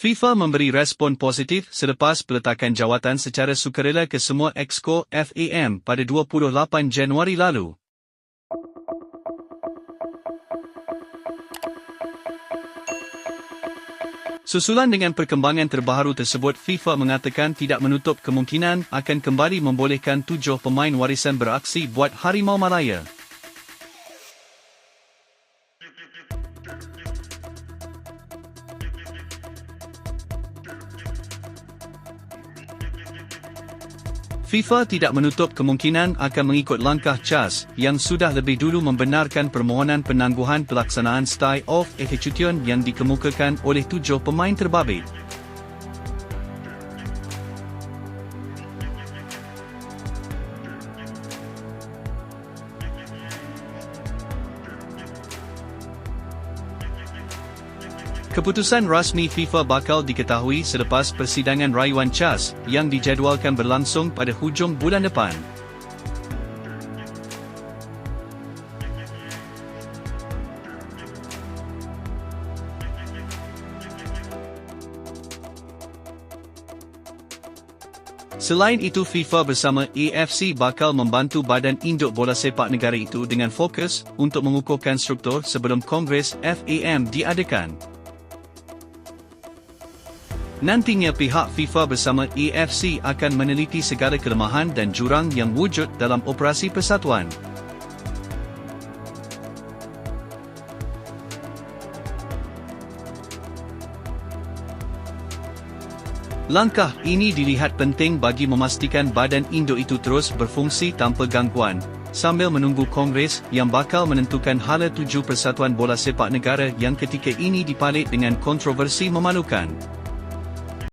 FIFA memberi respon positif selepas peletakan jawatan secara sukarela ke semua exco FAM pada 28 Januari lalu. Susulan dengan perkembangan terbaru tersebut, FIFA mengatakan tidak menutup kemungkinan akan kembali membolehkan tujuh pemain warisan beraksi buat Harimau Malaya. FIFA tidak menutup kemungkinan akan mengikut langkah CHAS yang sudah lebih dulu membenarkan permohonan penangguhan pelaksanaan style of execution yang dikemukakan oleh tujuh pemain terbabit. Keputusan rasmi FIFA bakal diketahui selepas persidangan rayuan CHAS yang dijadualkan berlangsung pada hujung bulan depan. Selain itu FIFA bersama AFC bakal membantu badan induk bola sepak negara itu dengan fokus untuk mengukuhkan struktur sebelum Kongres FAM diadakan. Nantinya pihak FIFA bersama AFC akan meneliti segala kelemahan dan jurang yang wujud dalam operasi persatuan. Langkah ini dilihat penting bagi memastikan badan induk itu terus berfungsi tanpa gangguan, sambil menunggu Kongres yang bakal menentukan hala tuju persatuan bola sepak negara yang ketika ini dipalit dengan kontroversi memalukan.